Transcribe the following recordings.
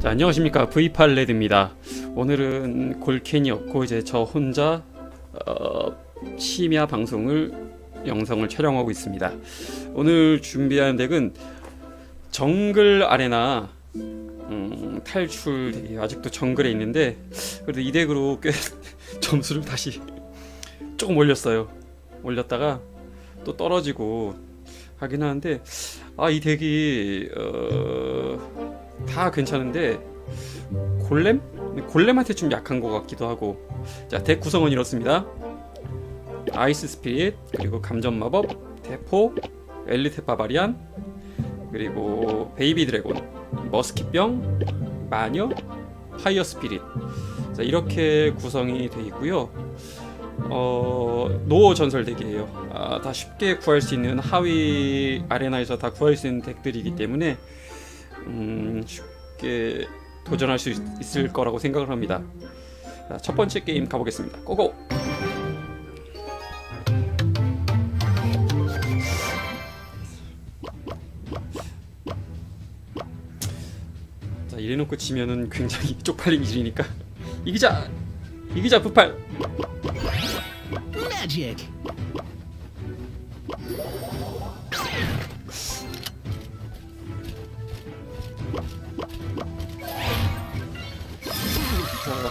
자, 안녕하십니까 V8 레드입니다. 오늘은 골캔이 없고 이제 저 혼자 어, 심야 방송을 영상을 촬영하고 있습니다. 오늘 준비한 덱은 정글 아레나 음, 탈출 아직도 정글에 있는데 그래도 이 덱으로 꽤 점수를 다시 조금 올렸어요. 올렸다가 또 떨어지고 하긴 하는데 아 이 덱이 어, 다 괜찮은데 골렘? 골렘한테 좀 약한 것 같기도 하고. 자덱 구성은 이렇습니다. 아이스 스피릿 그리고 감전 마법 대포 엘리트 바바리안 그리고 베이비 드래곤 머스킷병 마녀 파이어 스피릿. 자 이렇게 구성이 되어 있고요. 어 노어 전설 덱이에요. 아, 다 쉽게 구할 수 있는 하위 아레나에서 다 구할 수 있는 덱들이기 때문에 음, 쉽게 도전할 수 있, 있을 거라고 생각을 합니다. 자, 첫 번째 게임 가보겠습니다. 고고! 자, 이래놓고 지면은 굉장히 쪽팔린 일이니까 이기자! 이기자 부팔! Magic.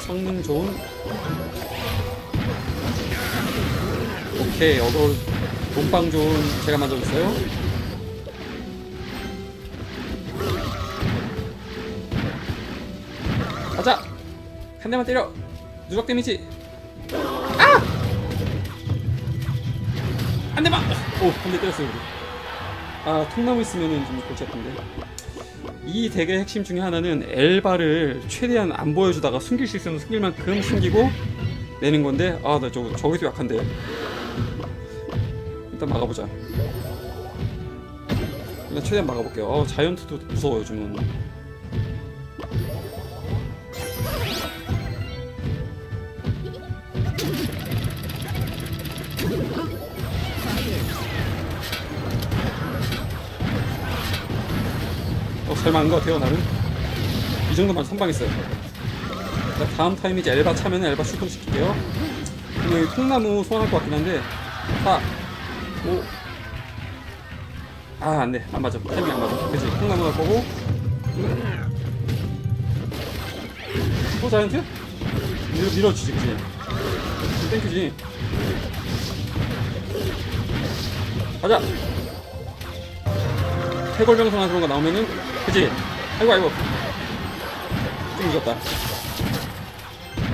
성능 좋은? 오케이 어그로 돈빵 좋은 제가 만들었어요. 가자! 한 대만 때려! 누적 데미지! 아! 한 대만! 오 한 대 때렸어요 우리 아 통나무 있으면은 좀 골치 아픈데 이 덱의 핵심 중에 하나는 엘바를 최대한 안 보여주다가 숨길 수 있으면 숨길 만큼 숨기고 내는 건데 아 나 저거 저기도 약한데. 일단 막아보자. 일단 최대한 막아볼게요. 어, 자이언트도 무서워요 요즘 설마 안것 같아요 나는 이 정도만 선방했어요 자, 다음 타임 이제 엘바 차면 엘바 출동 시킬게요 여기 통나무 소환할 것 같긴 한데 4 5 아, 안 돼. 안 맞아. 타이밍 안 맞아. 그치? 통나무 갈 거고. 또 자이언트? 밀어, 밀어주지, 그치? 땡큐지. 가자! 해골병성한 그런 거 나오면은, 그치? 아이고, 아이고. 좀 늦었다.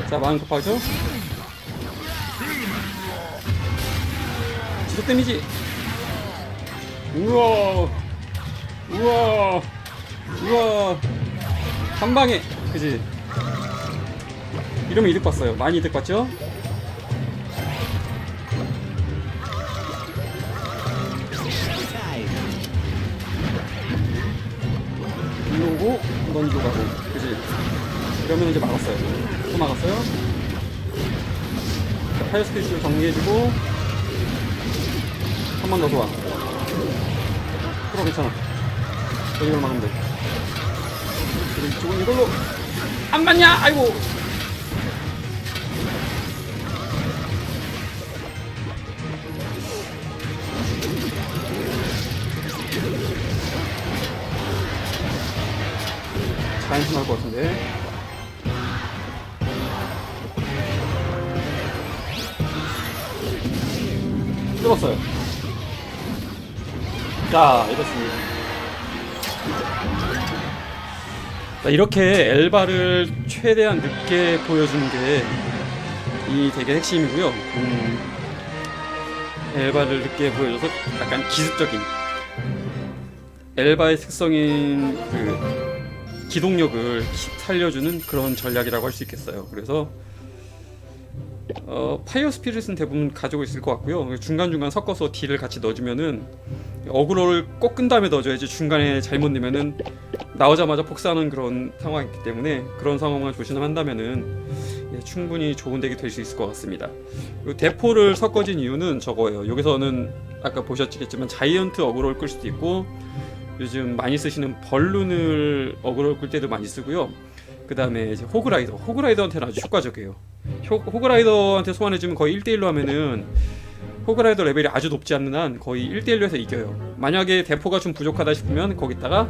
자, 마음 급하죠? 지속 데미지! 우와 우와 우와 한 방에 그지 이러면 이득 봤어요 많이 이득 봤죠 이로 가고. 그지? 이러면 이제 막았어요. 또 막았어요. 자, 파이어 스페이스를 정리해주고. 한 번더 좋아 그럼 괜찮아. 여기로 막으면 돼. 그리고 이쪽은 이걸로. 안 맞냐? 아이고 나올 것 같은데. 뜯었어요. 자 이렇습니다. 자, 이렇게 엘바를 최대한 늦게 보여주는 게이 덱의 핵심이고요. 음, 엘바를 늦게 보여줘서 약간 기습적인 엘바의 특성인 그 기동력을 키- 살려주는 그런 전략이라고 할 수 있겠어요. 그래서 어, 파이어 스피릿은 대부분 가지고 있을 것 같고요. 중간 중간 섞어서 딜을 같이 넣어주면은 어그로를 꼭 끈 다음에 넣어줘야지 중간에 잘못 넣으면은 나오자마자 복사하는 그런 상황이 있기 때문에 그런 상황만 조심한다면은 예, 충분히 좋은 덱이 될 수 있을 것 같습니다. 대포를 섞어진 이유는 저거예요. 여기서는 아까 보셨겠지만 자이언트 어그로를 끌 수도 있고 요즘 많이 쓰시는 벌룬을 어그로 끌 때도 많이 쓰고요. 그 다음에 이제 호그라이더, 호그라이더한테는 아주 효과적이에요. 효, 호그라이더한테 소환해주면 거의 1대1로 하면은 호그라이더 레벨이 아주 높지 않는 한 거의 1대1로 해서 이겨요. 만약에 대포가 좀 부족하다 싶으면 거기다가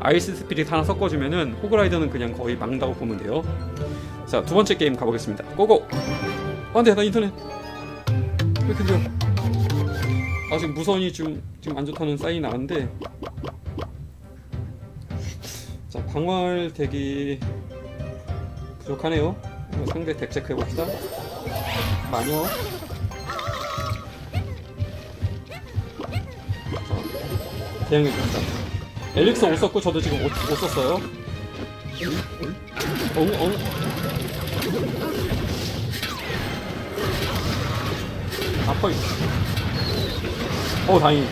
아이스 스피릿 하나 섞어주면은 호그라이더는 그냥 거의 막는다고 보면 돼요. 자, 두 번째 게임 가보겠습니다. 고고! 아, 안 돼, 나 인터넷. 왜 이렇게 느려? 아, 지금 무선이 좀, 지금 안 좋다는 사인이 나왔는데. 자, 방활 대기 부족하네요. 상대 덱 체크해봅시다. 마녀. 자, 대응해줍시다. 엘릭서 옷 썼고 저도 지금 옷, 옷 썼어요. 엉, 엉. 아파. 어 다행히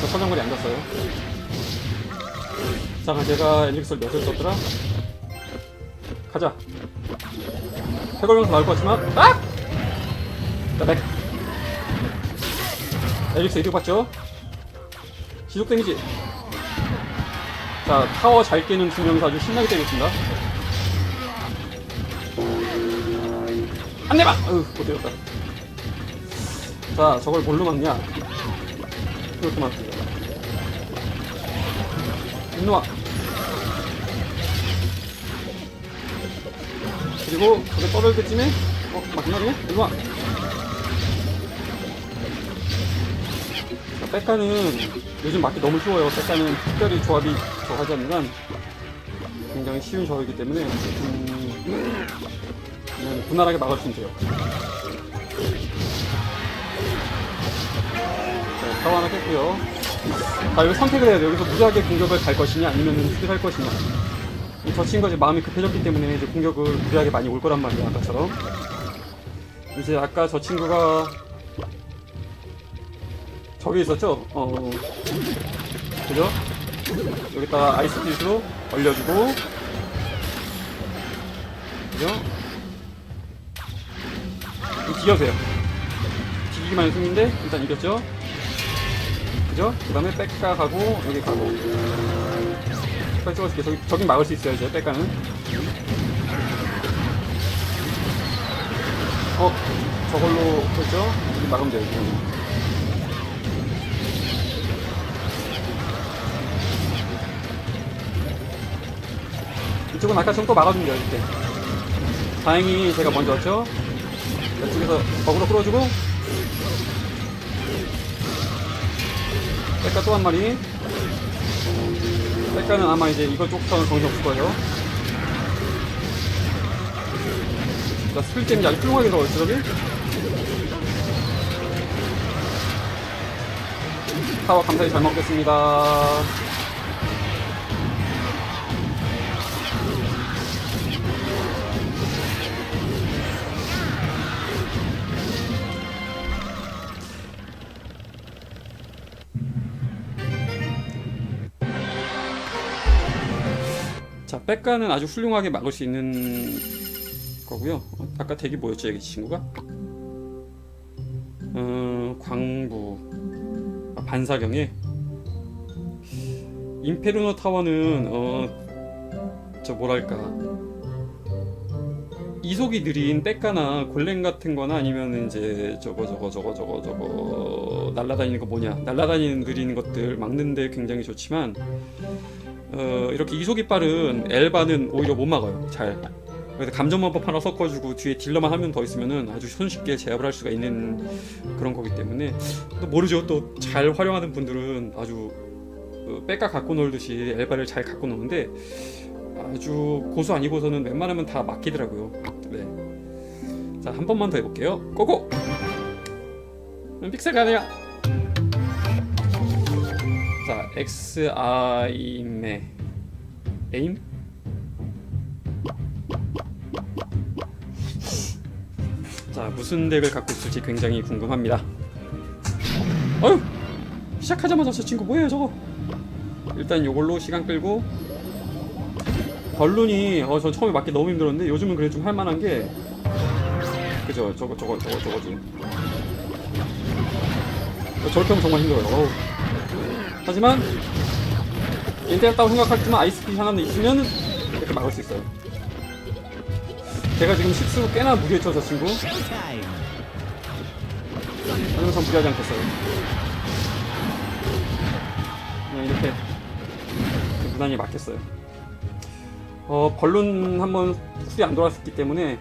저 선장거리 안 갔어요. 자 그럼 제가 엘릭서를 몇을 썼더라? 가자. 해골명서 나올 것 같지만 아! 자 백. 엘릭서 이득 봤죠? 지속 데미지. 자 타워 잘 깨는 두 명이서 아주 신나게 때리겠습니다. 안 내봐! 으, 못 때렸다. 자, 저걸 뭘로 막냐? 막 일로와. 그리고 저게 떠들 때쯤에, 어, 막나네? 일로와. 자, 백가는 요즘 맞기 너무 쉬워요. 백가는 특별히 조합이 저 하지 않는 한 굉장히 쉬운 조합이기 때문에, 음, 그냥 무난하게 수 있어요. 자, 하나 깼고요. 자, 여기 선택을 해야 돼요. 여기서 무지하게 공격을 갈 것이냐, 아니면 수비할 것이냐. 이저 친구가 이제 마음이 급해졌기 때문에 이제 공격을 무리하게 많이 올 거란 말이에요, 아까처럼. 이제 아까 저 친구가 저기 있었죠? 어, 그죠? 여기다가 아이스 빛으로 얼려주고, 그죠? 이기기만 해도 승인데 일단 이겼죠. 그죠? 그 다음에 백가 가고 여기 가고 찍어줄게. 저기 저긴 막을 수 있어요 이제 백가는. 어 저걸로 그죠? 막으면 돼요. 이거. 이쪽은 아까처럼 또 막아주면 돼요 이렇게. 다행히 제가 먼저 왔죠. 이쪽에서 버그로 끌어주고 백가 또 한 마리. 백가는 아마 이제 이거 쪽부터는 정신 없을 거예요. 자 스킬 게임이 아주 훌륭하게 들어갔죠 저기. 타워 감사히 잘 먹겠습니다 백가는 아주 훌륭하게 막을 수 있는 거고요. 어, 아까 대기 뭐였죠, 여기 친구가? 어, 광부, 아, 반사경에 임페르노 타워는 어, 저 뭐랄까 이속이 느린 백가나 골렘 같은 거나 아니면 이제 저거 저거 저거 저거 저거 날라다니는 거 뭐냐 날라다니는 느리는 것들 막는데 굉장히 좋지만 어, 이렇게 이속이 빠른 엘바는 오히려 못 막아요. 잘. 그래서 감전마법 하나 섞어주고 뒤에 딜러만 한 명 더 있으면은 아주 손쉽게 제압을 할 수가 있는 그런 거기 때문에 또 모르죠. 또 잘 활용하는 분들은 아주 어, 백가 갖고 놀듯이 엘바를 잘 갖고 노는데 아주 고수 아니고서는 웬만하면 다 막히더라고요. 네. 자, 한 번만 더 해볼게요. 고고! 음, 픽셀 가네요. 자, X 아임의 에임? 자, 무슨 덱을 갖고 있을지 굉장히 궁금합니다. 어휴! 시작하자마자 저 친구 뭐예요, 저거? 일단 요걸로 시간 끌고 벌룬이 어, 저 처음에 맞기 너무 힘들었는데 요즘은 그래도 좀 할만한 게 그죠? 저거 저거 저거 저거지. 어, 저렇게 하면 정말 힘들어요. 어우. 하지만 인테리었다고 생각하지만 아이스피 하나는 있으면 이렇게 막을 수 있어요. 제가 지금 식수 꽤나 무리했죠 저 친구. Showtime. 항상 무리하지 않겠어요. 그냥 이렇게 무난히 막혔어요. 어 벌룬 한번 쿨이 안 돌았기 때문에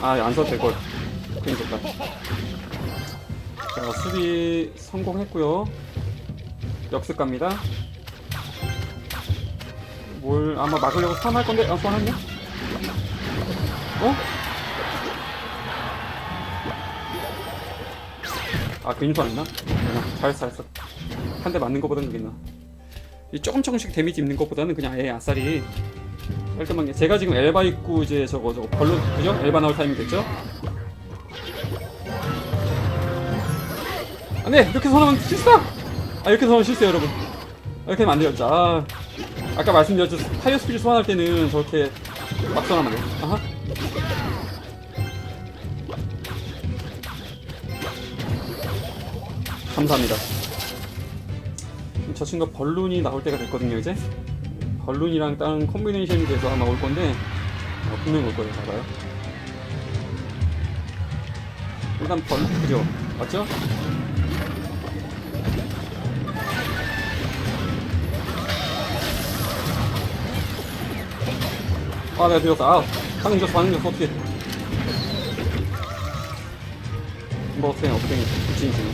아안 써도 될걸 괜히 좋다 자 수비 성공했고요. 역습 갑니다. 뭘 아마 막으려고 선할 건데 아 선했네? 어? 아 괜히 선했나? 잘했어 잘했어. 한 대 맞는 것보다는 이 조금 조금씩 데미지 입는 것보다는 그냥 아예 아싸리 깔끔하게 제가 지금 엘바 입고 이제 저거 저거 벌룬 그죠? 엘바 나올 타이밍 됐죠? 안돼 이렇게 선하면 실수다! 아 이렇게 선하면 실수예요 여러분. 아, 이렇게 하면 안 돼요 진짜 아, 아까 말씀드렸죠. 타이어 스피드 소환할 때는 저렇게 막 선하면 안 돼요. 아하. 감사합니다. 저 친구가 벌룬이 나올 때가 됐거든요 이제 벌룬이랑 다른 콤비네이션이 돼서 아마 올 건데 어, 분명히 올 거예요 봐봐요. 일단 벌룬 그죠? 맞죠? 아 내가 들렸어 아 반응 줬어 반응 줬어. 어떻게 뭐 어떻게 어떻게 미친 지금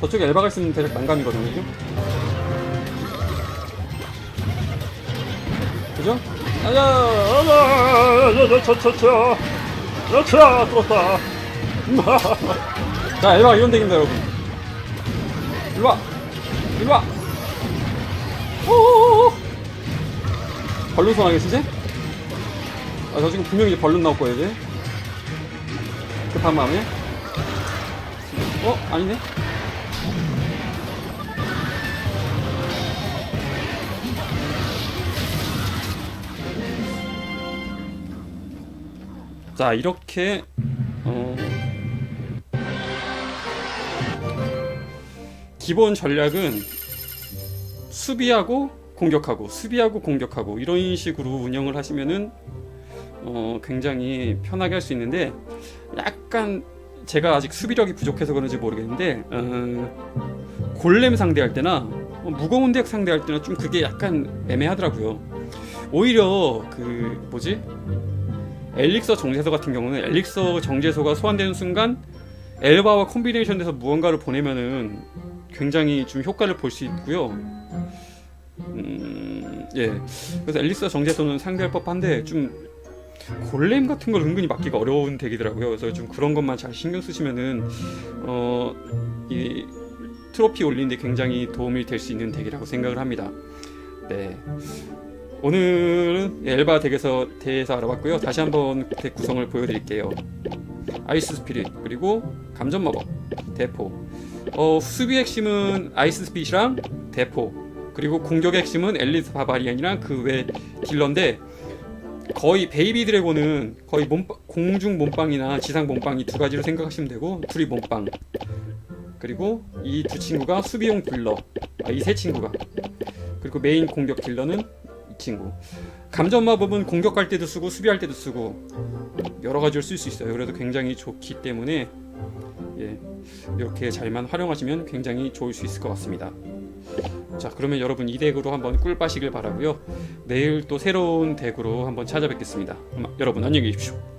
저쪽에 엘바가 있으면 대략 난감이거든요 그죠? 저저저저 저저 뚫었다 자 엘바가 이런 덱입니다 여러분 일로와 일로와 오오오오 소환하게 쓰지? 아, 저 지금 분명히 벌룬 나올 거예요, 이제. 급한 마음에. 어? 아니네? 자, 이렇게, 어, 기본 전략은 수비하고 공격하고 수비하고 공격하고 이런 식으로 운영을 하시면은 어, 굉장히 편하게 할 수 있는데 약간 제가 아직 수비력이 부족해서 그런지 모르겠는데 어, 골렘 상대할 때나 어, 무거운 덱 상대할 때는 좀 그게 약간 애매하더라고요. 오히려 그 뭐지 엘릭서 정제소 같은 경우는 엘릭서 정제소가 소환되는 순간 엘바와 콤비네이션 돼서 무언가를 보내면은 굉장히 좀 효과를 볼 수 있고요. 음, 예. 그래서 엘릭서 정제소는 상대할 법한데 좀 골렘 같은 걸 은근히 막기가 어려운 덱이더라고요. 그래서 좀 그런 것만 잘 신경 쓰시면은 어, 이 트로피 올리는데 굉장히 도움이 될 수 있는 덱이라고 생각을 합니다. 네. 오늘은 엘바 덱에서 대해서 알아봤고요. 다시 한번 덱 구성을 보여드릴게요. 아이스 스피릿 그리고 감전 마법 대포. 어, 수비 핵심은 아이스 스피릿이랑 대포 그리고 공격 핵심은 엘리스 바바리안이랑 그 외 딜러인데 거의 베이비 드래곤은 거의 몸 공중 몸빵이나 지상 몸빵이 두 가지로 생각하시면 되고 둘이 몸빵 그리고 이 두 친구가 수비용 딜러 아, 이 세 친구가 그리고 메인 공격 딜러는 이 친구 감전 마법은 공격할 때도 쓰고 수비할 때도 쓰고 여러 가지로 쓸수 있어요 그래도 굉장히 좋기 때문에 예, 이렇게 잘만 활용하시면 굉장히 좋을 수 있을 것 같습니다 자 그러면 여러분 이 덱으로 한번 꿀 빠시길 바라고요 내일 또 새로운 덱으로 한번 찾아뵙겠습니다. 여러분 안녕히 계십시오.